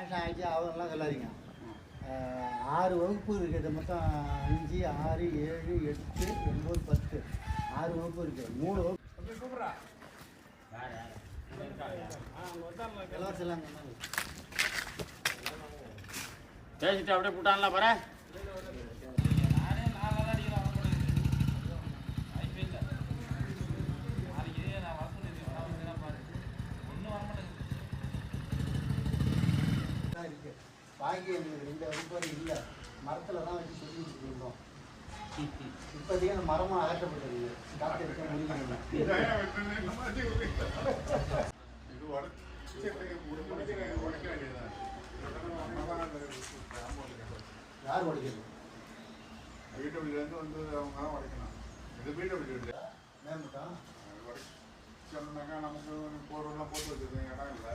Sanction ஆகிடுச்சு அவங்கெல்லாம் சொல்லாதீங்க ஆறு வகுப்பு இருக்குது மொத்தம் அஞ்சு ஆறு ஏழு எட்டு ஒம்பது பத்து. ஆறு வகுப்பு இருக்குது மூணு வகுப்பு. பேசிட்டு அப்படியே போட்டான்ல பாரு. வாங்கி பாக்கி எங்களுக்கு ரெண்டு வகுப்பு இல்லை. மரத்தில் தான் வச்சு சொல்லிட்டு இருந்தோம். இப்போதைக்கு அந்த மரமும் அகற்றப்பட்டது காற்று இருக்க முடியல உடைக்க வேண்டியதுதான் யார் உடைக்கிறது? வீட்டு வந்து அவங்க தான் உடைக்கணும் இது வீட்டு வீடு மேம்பட்டோம் சொன்னாக்கா நமக்கு போர்வெல்லாம் போட்டு வச்சிருக்கேன் இடம் இல்லை.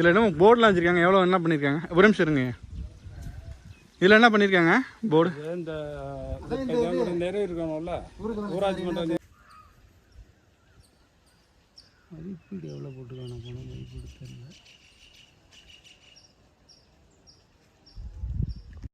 இதில் என்ன போர்டெலாம் வச்சுருக்காங்க. எவ்வளோ என்ன பண்ணியிருக்காங்க ஒரு நிமிஷம் இருங்க. இதில் என்ன பண்ணியிருக்காங்க போர்டு இந்த இந்த நிறைய இருக்கணும்ல ஊராட்சி மன்றம் மதிப்பீடு எவ்வளோ போட்டுருக்காங்க? போன மதிப்பீடு தெரியல.